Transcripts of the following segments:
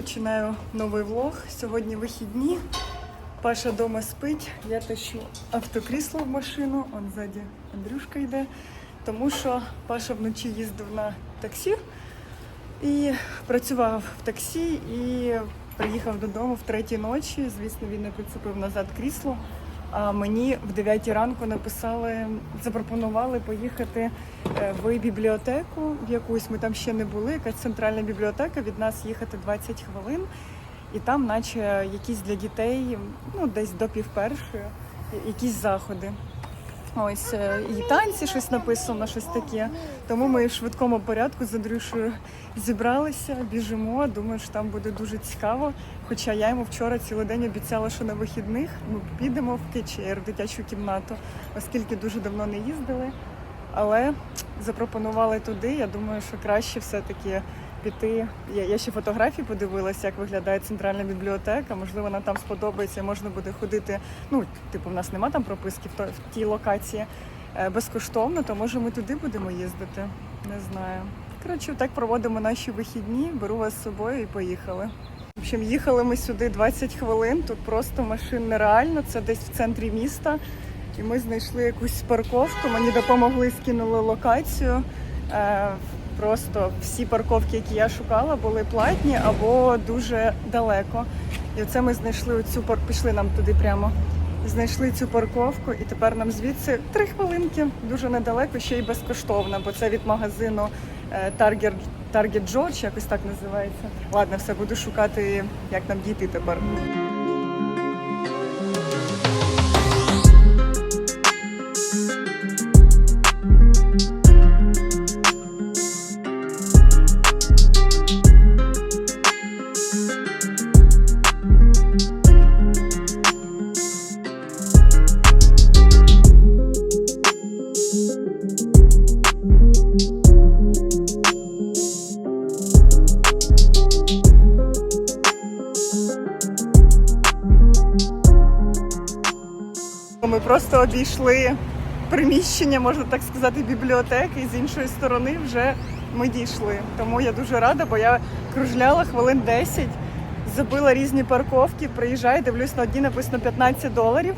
починаю новий влог. Сьогодні вихідні. Паша вдома спить. Я тащу автокрісло в машину. Он ззаді Андрюшка йде. Тому що Паша вночі їздив на таксі і працював в таксі і приїхав додому в третій ночі. Звісно, він не прицепив назад крісло. А мені в 9 ранку написали, запропонували поїхати е, в бібліотеку в якусь. Ми там ще не були. Якась центральна бібліотека від нас їхати 20 хвилин. І там, наче якісь для дітей, ну десь до півпершої, якісь заходи. Ось е, і танці щось написано, щось таке. Тому ми в швидкому порядку з Андрюшею зібралися, біжимо. Думаю, що там буде дуже цікаво. Хоча я йому вчора цілий день обіцяла, що на вихідних ми підемо в КЧР, в дитячу кімнату, оскільки дуже давно не їздили. Але запропонували туди. Я думаю, що краще все-таки піти. Я, я ще фотографії подивилася, як виглядає центральна бібліотека. Можливо, нам там сподобається, можна буде ходити. Ну, типу, в нас нема там прописки в, то, в тій локації е, безкоштовно, то може ми туди будемо їздити. Не знаю. Коротше, так проводимо наші вихідні, беру вас з собою і поїхали. В общем, їхали ми сюди 20 хвилин. Тут просто машин нереально. Це десь в центрі міста. І ми знайшли якусь парковку. Мені допомогли, скинули локацію. Просто всі парковки, які я шукала, були платні або дуже далеко. І оце ми знайшли оцю пар... пішли нам туди прямо. Знайшли цю парковку, і тепер нам звідси три хвилинки, дуже недалеко, ще й безкоштовно, бо це від магазину е, Target, Target George, якось так називається. Ладно, все буду шукати, як нам дійти тепер. Просто приміщення, можна так сказати, бібліотеки, і з іншої сторони вже ми дійшли. Тому я дуже рада, бо я кружляла хвилин 10, забила різні парковки, приїжджаю, дивлюсь на одні написано 15 доларів.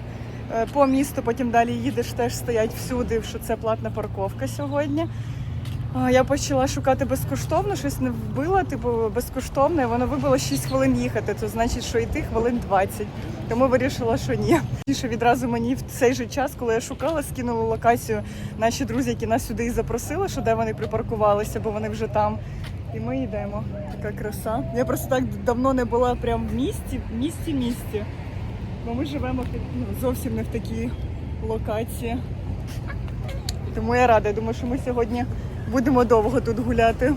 Е, По місту потім далі їдеш, теж стоять всюди, що це платна парковка сьогодні. Я почала шукати безкоштовно, щось не вбила, типу безкоштовне, воно вибило 6 хвилин їхати, то значить, що йти хвилин 20. Тому вирішила, що ні. Що відразу мені в цей же час, коли я шукала, скинули локацію наші друзі, які нас сюди і запросили, що де вони припаркувалися, бо вони вже там. І ми йдемо. Така краса. Я просто так давно не була прям в місті, в місті, місті. Бо ми живемо ну, зовсім не в такій локації. Тому я рада. Я думаю, що ми сьогодні будемо довго тут гуляти.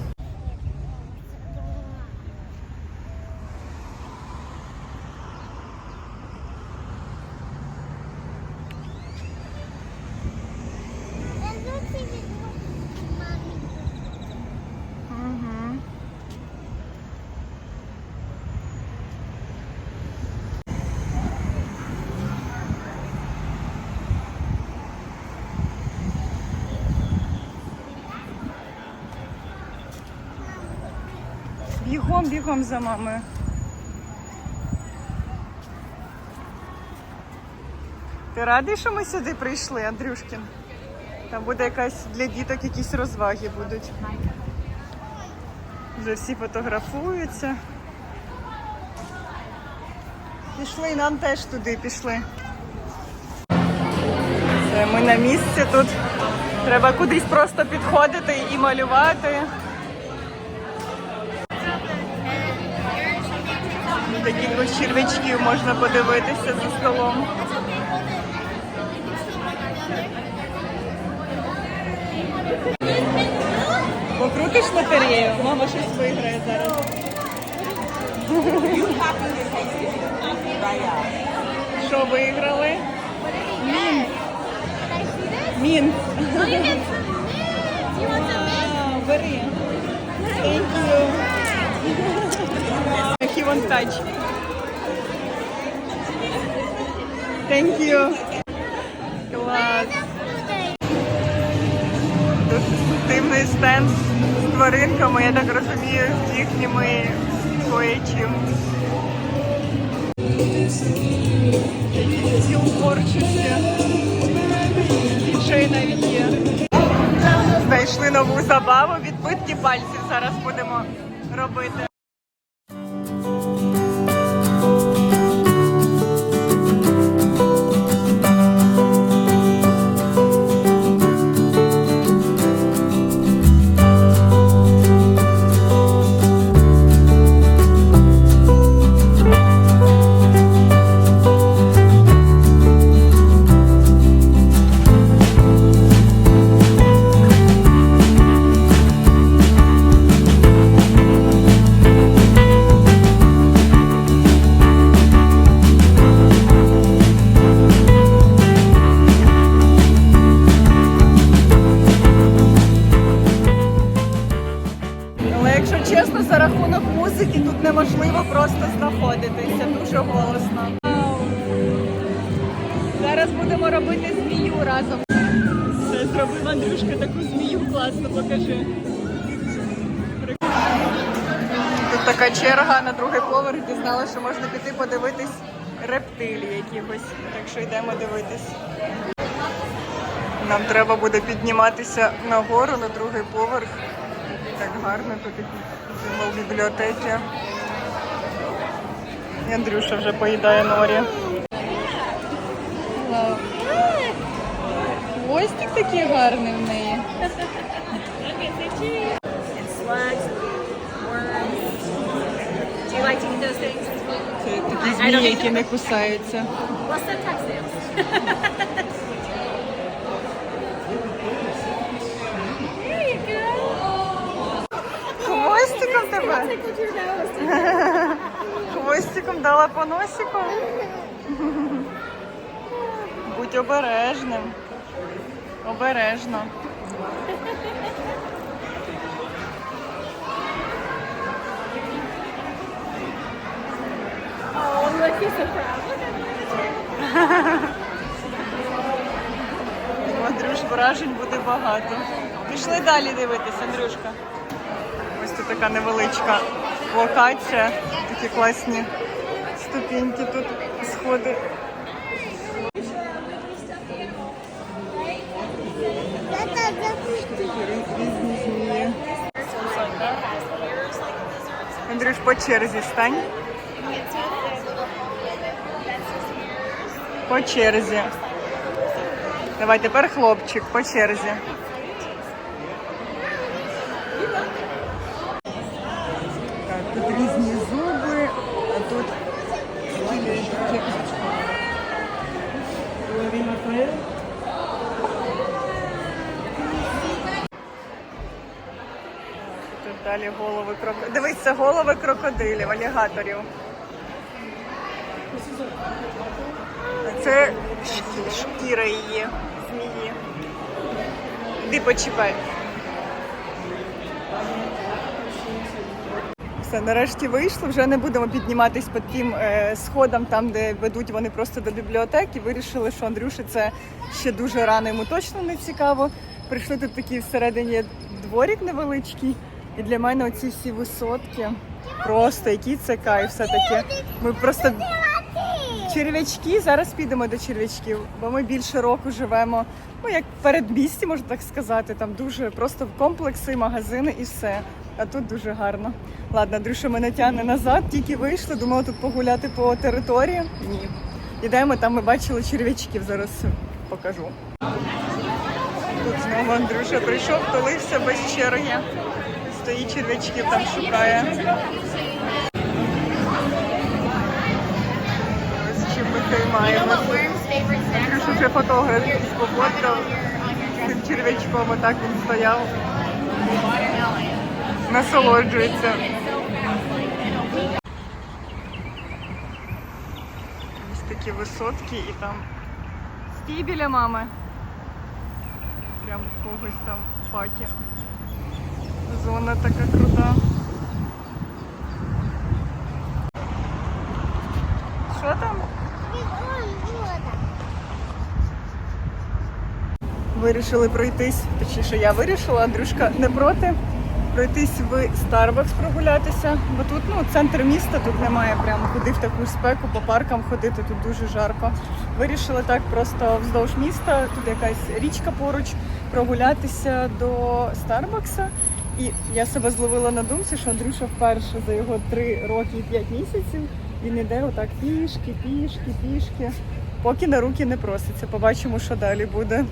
Бігом, бігом за мамою. Ти радий, що ми сюди прийшли, Андрюшкін? Там буде якась для діток якісь розваги будуть. Вже всі фотографуються. Пішли, нам теж туди пішли. Ми на місці тут. Треба кудись просто підходити і малювати. Таких ось червячків можна подивитися за столом. Покрутиш лотерею, мама щось виграє зараз. Що виграли? Мінт. Вау, бери. Thank you. Won't touch. Thank you. Клас. Тут дивний стенд з тваринками, я так розумію, з їхніми кое-чим. Якісь ціл творчості. Діджей навіть є. Знайшли нову забаву, відбитки пальців зараз будемо робити. Така черга на другий поверх, дізналася, що можна піти подивитись рептилії якихось. Так що йдемо дивитись. Нам треба буде підніматися нагору на другий поверх. Так гарно тут такі символ бібліотеки. І Андрюша вже поїдає норі. Хвостик такий гарний в неї. Like those things? Це такі I don't змії, які не кусаються. There you go. Хвостиком тебе? Tickled your nose. Хвостиком дала по носику. Будь обережним. Обережно. Oh, look, he's so proud. Андрюш, вражень буде багато. Пішли далі дивитися, Андрюшка. Ось тут така невеличка локація. Такі класні ступіньки тут, сходи. Андрюш, по черзі стань. По черзі. Давай тепер хлопчик по черзі. Так, тут різні зуби, а тут. Тут далі голови крокодилів. Дивись, це голови крокодилів, алігаторів. Це шкіра її, змії. Іди почіпай. Все, нарешті вийшли. Вже не будемо підніматись по тим е, сходам, там, де ведуть вони просто до бібліотеки. Вирішили, що Андрюші це ще дуже рано, йому точно не цікаво. Прийшли тут такий всередині дворік невеличкий. І для мене оці всі висотки. Просто який це кайф все-таки. Ми просто черв'ячки. Зараз підемо до черв'ячків, бо ми більше року живемо. Ну як передмісті, можна так сказати. Там дуже просто комплекси, магазини і все. А тут дуже гарно. Ладно, Андрюша мене тягне назад, тільки вийшли, думала тут погуляти по території. Ні. Ідемо, там ми бачили черв'ячків, зараз покажу. Тут знову Андрюша прийшов, толився без черги. Стоїть черв'ячків там шукає. Займаємося. favorite вже фотограф пофоткав з цим черв'ячком, отак він стояв. Насолоджується. Ось такі висотки і там стій біля мами. Прям когось там в паті. Зона така крута. Що там? Вирішили пройтись. Точніше, я вирішила, Андрюшка не проти. пройтись в Starbucks прогулятися, бо тут ну, центр міста, тут немає прямо куди в таку спеку по паркам ходити, тут дуже жарко. Вирішили так просто вздовж міста, тут якась річка поруч, прогулятися до Старбакса. І я себе зловила на думці, що Андрюша вперше за його 3 роки і 5 місяців він іде отак пішки, пішки, пішки, поки на руки не проситься. Побачимо, що далі буде.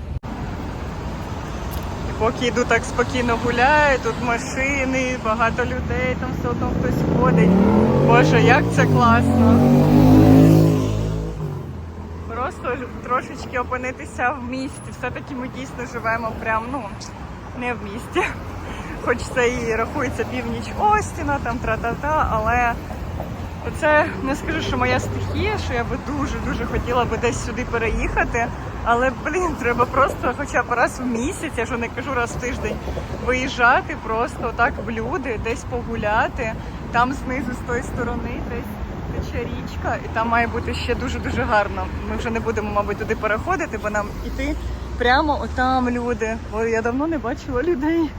Поки йду так спокійно гуляю, тут машини, багато людей, там все одно хтось ходить. Боже, як це класно. Просто трошечки опинитися в місті. Все-таки ми дійсно живемо прям, ну, не в місті. Хоч це і рахується північ Остіна, там тра-та-та, але це не скажу, що моя стихія, що я би дуже-дуже хотіла би десь сюди переїхати. Але блін, треба просто хоча б раз в місяць, я ж не кажу раз в тиждень, виїжджати просто так в люди, десь погуляти. Там знизу з тої сторони десь тече річка, і там має бути ще дуже-дуже гарно. Ми вже не будемо, мабуть, туди переходити, бо нам іти прямо отам люди. Бо я давно не бачила людей.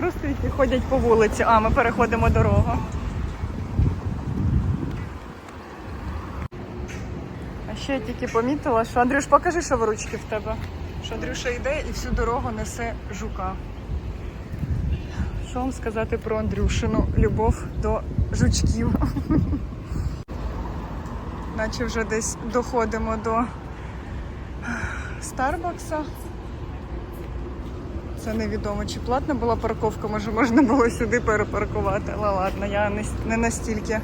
Просто які ходять по вулиці. А, ми переходимо дорогу. Ще я тільки помітила, що Андрюш, покажи, що в ручки в тебе. Що Андрюша йде і всю дорогу несе жука. Що вам сказати про Андрюшину любов до жучків? Наче вже десь доходимо до Старбакса. Це невідомо, чи платна була парковка, може можна було сюди перепаркувати. Але ладно, я не, настільки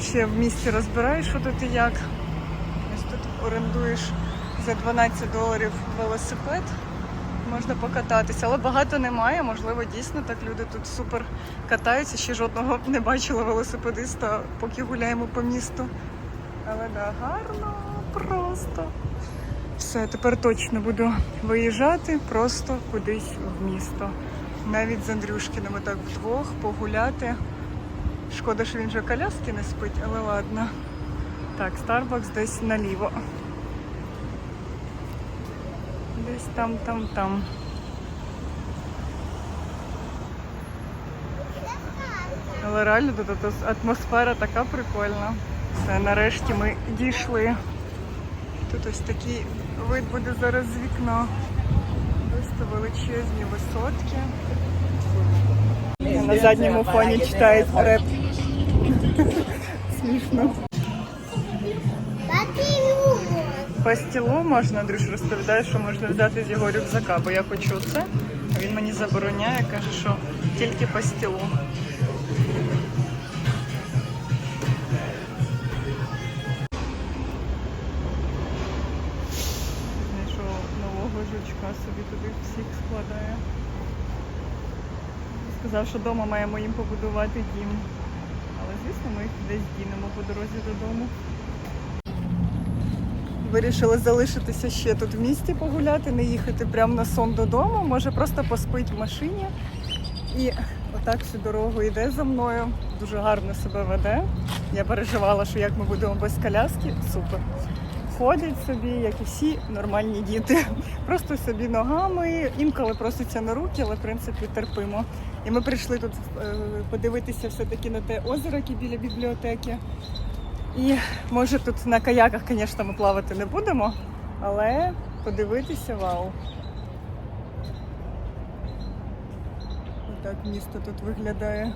ще в місті розбираюсь, що тут і як. Орендуєш за 12 доларів велосипед. Можна покататися, але багато немає. Можливо, дійсно так люди тут супер катаються. Ще жодного не бачила велосипедиста, поки гуляємо по місту. Але да, гарно просто. Все, тепер точно буду виїжджати просто кудись в місто. Навіть з Андрюшкиними так вдвох погуляти. Шкода, що він вже коляски не спить, але ладно. Так, Starbucks десь наліво. Десь там, там, там. Але реально тут атмосфера така прикольна. Все, нарешті ми дійшли. Тут ось такий вид буде зараз з вікна. Просто величезні висотки. На задньому фоні читають реп. Смішно. Пастілу можна, Андрюш розповідає, що можна взяти з його рюкзака, бо я хочу це. А він мені забороняє, каже, що тільки пастілу. Знайшов нового жучка, собі туди всіх складає. Сказав, що вдома маємо їм побудувати дім. Але звісно, ми їх десь дінемо по дорозі додому. Вирішили залишитися ще тут в місті погуляти, не їхати прямо на сон додому. Може просто поспить в машині. І отак всю дорогу йде за мною. Дуже гарно себе веде. Я переживала, що як ми будемо без коляски. Супер. Ходять собі, як і всі нормальні діти. Просто собі ногами, інколи проситься на руки, але в принципі терпимо. І ми прийшли тут е, подивитися все-таки на те озеро, яке біля бібліотеки. І може тут на каяках, звісно, ми плавати не будемо, але подивитися вау. Отак місто тут виглядає.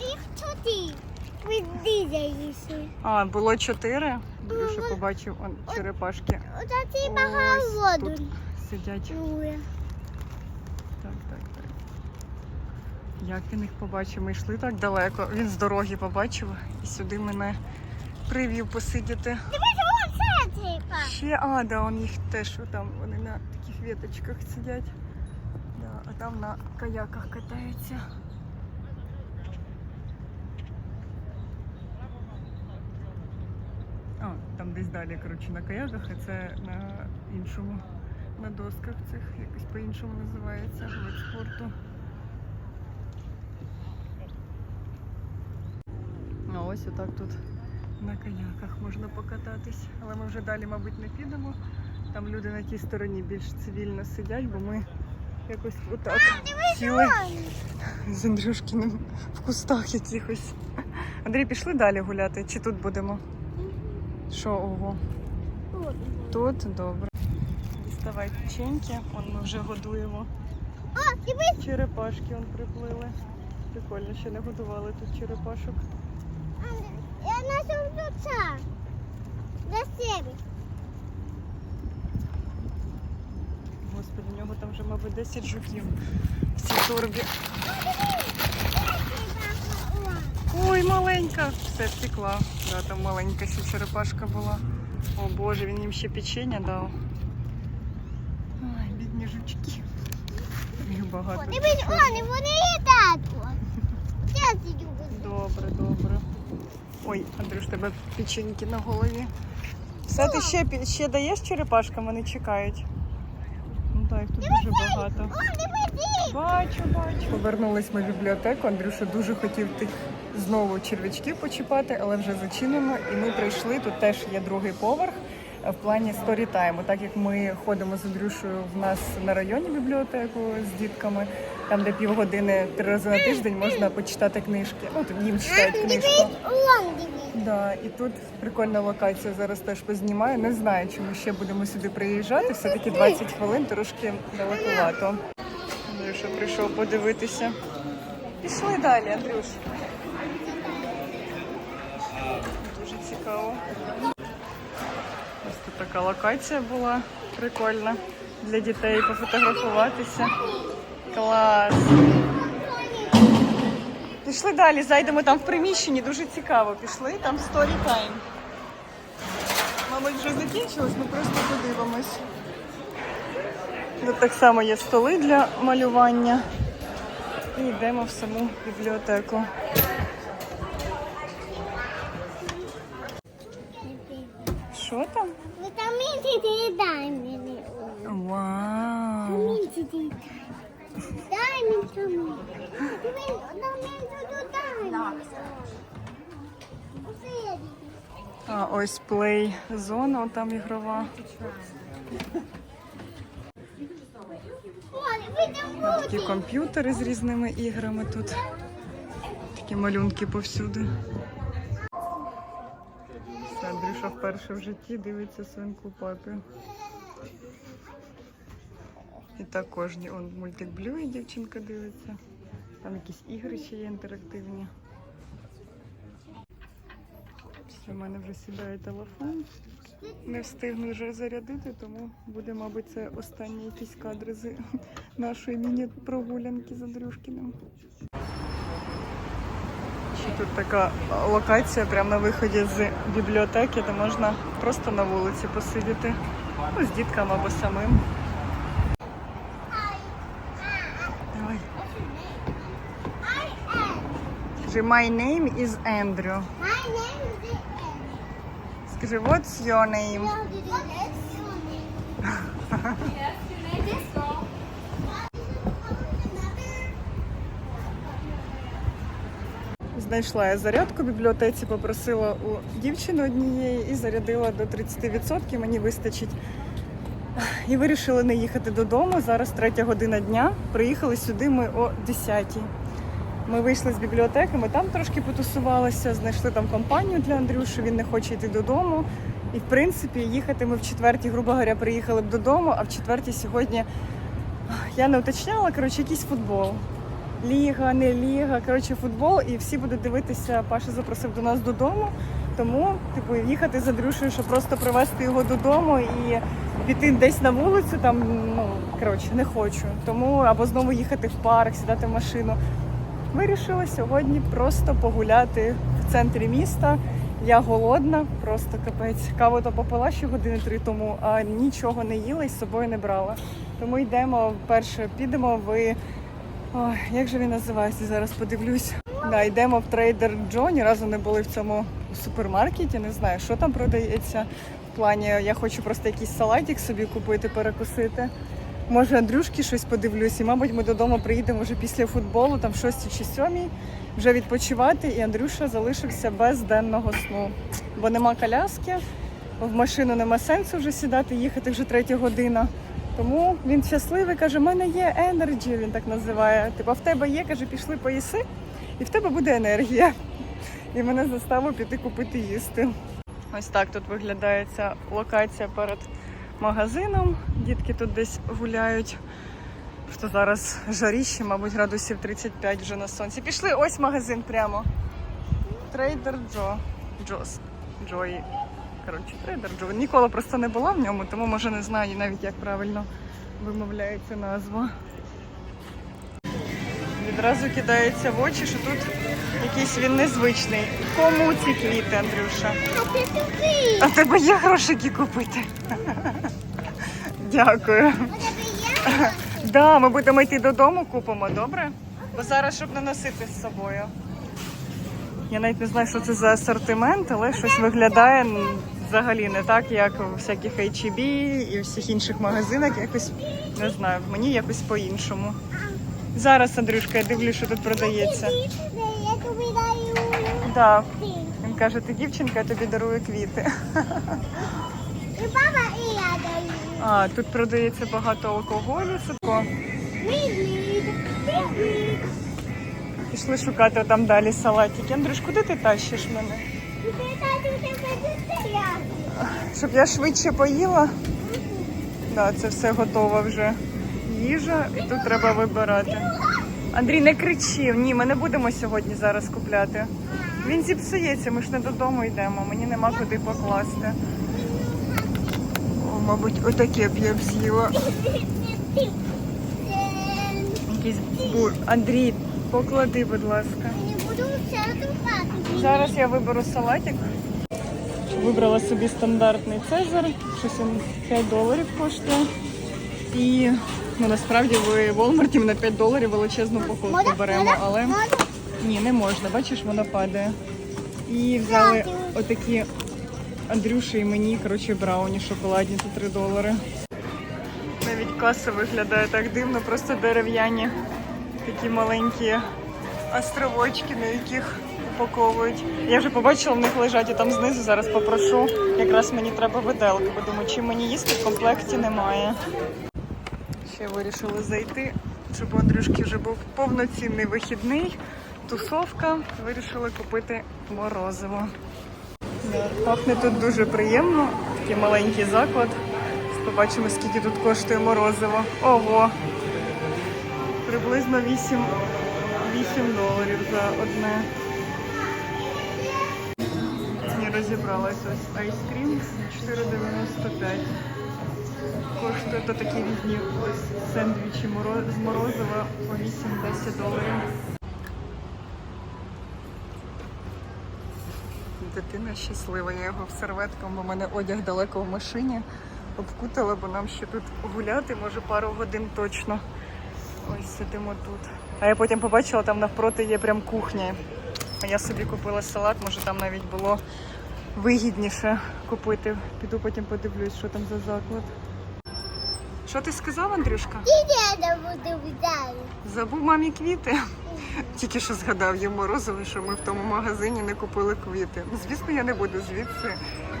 Їх. Виділяєшся. А, було чотири. Дуже побачив он, черепашки. Ось тут сидять. Так, так, так. Як він їх побачив? Ми йшли так далеко. Він з дороги побачив і сюди мене привів посидіти. Дивись, оце типа. Ще, а, да, он їх теж там, вони на таких веточках сидять. Да, а там на каяках катаються. А, там десь далі, коротше, на каяках, а це на іншому, на досках цих, якось по-іншому називається вид спорту. А ось отак тут на каяках можна покататись. Але ми вже далі, мабуть, не підемо. Там люди на тій стороні більш цивільно сидять, бо ми якось отак сіли з Андрюшкіним в кустах якихось. Андрій, пішли далі гуляти, чи тут будемо? Що, ого? Тут добре. Діставай печеньки, он ми вже годуємо. Черепашки он приплили. Прикольно, ще не годували тут черепашок. Я знайшов дуца. Для себе. Господи, у нього там вже, мабуть, 10 жуків в цій торбі. Ой, маленька. Все втекла. Да, там маленька ще черепашка була. О Боже, він їм ще печення дав. Ой, бідні жучки. Їх багато. Вони, вони їдять. Де ці дюби? Добре, добре. Ой, Андрюш, тебе печеньки на голові. Все, ти ще, ще даєш черепашкам, вони чекають. Ну так, їх тут дуже багато. Бачу, бачу. Повернулись ми в бібліотеку. Андрюша дуже хотів тих знову червячків почіпати, але вже зачинено. І ми прийшли. Тут теж є другий поверх в плані сторітайму. Так як ми ходимо з Андрюшею в нас на районі бібліотеку з дітками, там де півгодини три рази на тиждень можна почитати книжки. Ну тут їм читають книжку. Да, і тут прикольна локація. Зараз теж познімаю. Не знаю, чи ми ще будемо сюди приїжджати. Все-таки 20 хвилин трошки далекувато. Андрюша прийшов подивитися. Пішли далі, Андрюш. Дуже цікаво. Тут така локація була прикольна для дітей пофотографуватися. Клас. Пішли далі, зайдемо там в приміщенні, дуже цікаво. Пішли, там сторі тайм. Мабуть, вже закінчилось, ми просто подивимось. Тут так само є столи для малювання. І йдемо в саму бібліотеку. Що там? Вітамін дай мені. Вау! Вітамін дай. Дай мені вітамін. Дивись, вітамін дай мені. А ось плей зона, там ігрова. Такі комп'ютери з різними іграми тут. Такі малюнки повсюди. Андрюша вперше в житті дивиться свинку папі. І так кожні. Он мультик Блюї дівчинка дивиться. Там якісь ігри є інтерактивні. Все, в мене вже сідає телефон. Не встигну вже зарядити, тому буде, мабуть, це останні якісь кадри з нашої міні-прогулянки з Андрюшкіним. Ще тут така локація прямо на виході з бібліотеки, де можна просто на вулиці посидіти. Ну, з дітками або самим. Давай. Скажи, my name is Andrew. My name is Скажи, what's your name? Знайшла я зарядку в бібліотеці, попросила у дівчини однієї і зарядила до 30%, мені вистачить. І вирішили не їхати додому. Зараз третя година дня. Приїхали сюди ми о 10 Ми вийшли з бібліотеки, ми там трошки потусувалися, знайшли там компанію для Андрюші, він не хоче йти додому. І в принципі їхати ми в четвертій, грубо говоря, приїхали б додому, а в четвертій сьогодні я не уточняла, коротше, якийсь футбол. Ліга, не ліга, коротше, футбол, і всі будуть дивитися. Паша запросив до нас додому. Тому, типу, їхати з Андрюшею, щоб просто привезти його додому і піти десь на вулицю, там, ну, коротше, не хочу. Тому або знову їхати в парк, сідати в машину. Вирішила сьогодні просто погуляти в центрі міста. Я голодна, просто капець. Каву то попила ще години три тому, а нічого не їла і з собою не брала. Тому йдемо перше, підемо в. Ой, як же він називається? Зараз подивлюсь. Да, йдемо в трейдер Джо. Ні разу не були в цьому супермаркеті. Не знаю, що там продається. В плані я хочу просто якийсь салатик собі купити, перекусити. Може, Андрюшки щось подивлюсь, і, мабуть, ми додому приїдемо вже після футболу, там 6 чи 7, вже відпочивати. І Андрюша залишився без денного сну, бо нема коляски. в машину нема сенсу вже сідати, їхати вже третя година. Тому він щасливий, каже, в мене є енерджі, він так називає. Типу, в тебе є, каже, пішли поїси, і в тебе буде енергія. І мене заставив піти купити їсти. Ось так тут виглядає ця локація перед магазином. Дітки тут десь гуляють. Що зараз жаріще, мабуть, градусів 35 вже на сонці. Пішли, ось магазин прямо. Трейдер Джо. Джос. Джої. Коротше, трейдер Джо. Ніколи просто не була в ньому, тому може не знаю навіть, як правильно вимовляється назва. Відразу кидається в очі, що тут якийсь він незвичний. Кому ці квіти, Андрюша? А тебе є грошики купити? Дякую. Да, ми будемо йти додому, купимо, добре? Бо зараз, щоб не носити з собою. Я навіть не знаю, що це за асортимент, але щось виглядає взагалі не так, як у всяких H&B і всіх інших магазинах. Якось не знаю, мені якось по-іншому. Зараз, Андрюшка, я дивлюсь, що тут продається. Так, він каже, ти дівчинка, я тобі дарую квіти. І баба, і я даю. А, тут продається багато алкоголю. Садко. Пішли шукати там далі салатики. Андрюш, куди ти тащиш мене? Щоб я швидше поїла. Да, це все готово вже. Їжа, і тут треба вибирати. Андрій, не кричи. Ні, ми не будемо сьогодні зараз купляти. Він зіпсується, ми ж не додому йдемо, мені нема куди покласти. О, мабуть, отаке б я б з'їла. Якийсь бур. Андрій, поклади, будь ласка. Зараз я виберу салатик. Вибрала собі стандартний цезар, щось він 5 доларів коштує. І ну, насправді в Walmart на 5 доларів величезну упаковку беремо, але ні, не можна. Бачиш, воно падає. І взяли отакі Андрюші і мені, коротше, брауні шоколадні за 3 долари. Навіть каса виглядає так дивно, просто дерев'яні такі маленькі островочки, на яких упаковують. Я вже побачила, в них лежать і там знизу. Зараз попрошу. Якраз мені треба виделки, бо думаю, чим мені їсти в комплекті немає. Ще вирішили зайти, щоб Андрюшки вже був повноцінний вихідний. Тусовка. Вирішили купити морозиво. Пахне тут дуже приємно. Такий маленький заклад. Побачимо, скільки тут коштує морозиво. Ого! Приблизно 8, 8 доларів за одне. Не розібралась ось айскрім 4,95. Коштує то такі різні сендвічі з морозива по 8-10 доларів. Дитина щаслива, я його в серветку, бо в мене одяг далеко в машині. Обкутала, бо нам ще тут гуляти, може пару годин точно. Ось сидимо тут. А я потім побачила, там навпроти є прям кухня. Я собі купила салат, може там навіть було вигідніше купити. Піду потім подивлюсь, що там за заклад. Що ти сказав, Андрюшка? Я буду. Забув мамі квіти. Тільки що згадав їм морозиво, що ми в тому магазині не купили квіти. Ну, Звісно, я не буду звідси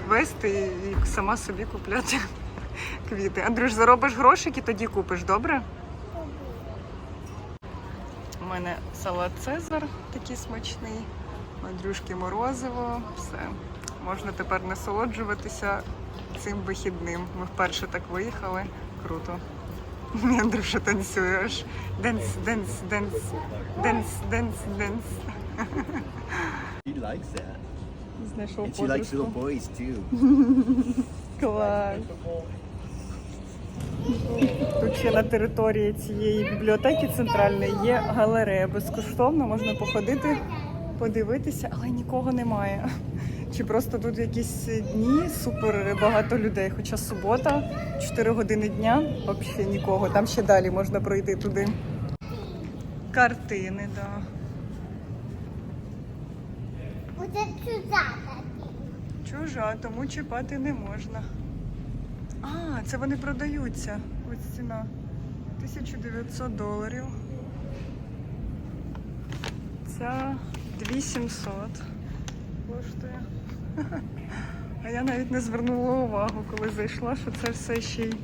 вести і сама собі купляти квіти. Андрюш, заробиш грошики, тоді купиш, добре? У мене салат Цезар такий смачний, Андрюшки морозиво, все. Можна тепер насолоджуватися цим вихідним. Ми вперше так виїхали. Круто. Андрюша танцює аж. Денс, денс, денс, денс, денс, денс. Likes that. Знайшов And she likes little подружку. boys too. Клас. Тут ще на території цієї бібліотеки центральної є галерея. Безкоштовно можна походити, подивитися, але нікого немає. Чи просто тут якісь дні супер багато людей, хоча субота, 4 години дня, взагалі нікого. Там ще далі можна пройти туди. Картини, так. Да. Сюди такі. Чужа, тому чіпати не можна. А, це вони продаються. Ось ціна. 1900 доларів. Ця 2700 коштує. А я навіть не звернула увагу, коли зайшла, що це все ще й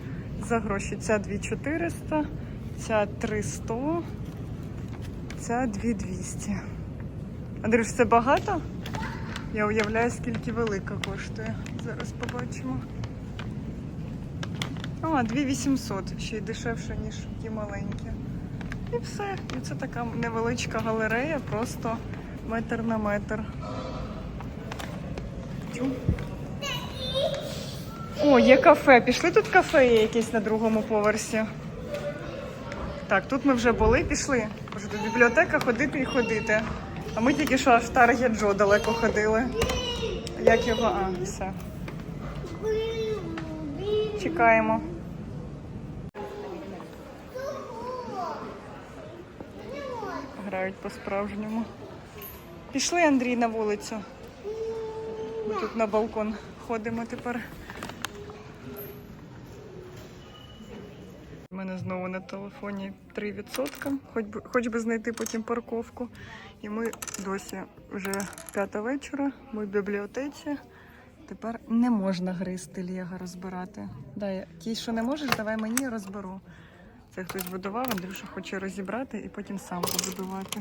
за гроші. Ця 2400, ця 300, ця 2200. Андрюш, це багато? Я уявляю, скільки велика коштує. Зараз побачимо. А, 2800, ще й дешевше, ніж ті маленькі. І все. І це така невеличка галерея, просто метр на метр. Тю. О, є кафе. Пішли тут кафе є якесь на другому поверсі. Так, тут ми вже були, пішли. Може, до бібліотека ходити і ходити. А ми тільки що аж в Таргет Джо далеко ходили. Як його? А, все. Чекаємо. Грають по-справжньому. Пішли, Андрій, на вулицю. Тут на балкон ходимо тепер. У мене знову на телефоні 3%, хоч би, хоч би знайти потім парковку. І ми досі вже п'ята вечора, ми в бібліотеці. Тепер не можна гризти Лего розбирати. Дай, ті, що не можеш, давай мені розберу. Це хтось будував, Андрюша хоче розібрати і потім сам побудувати.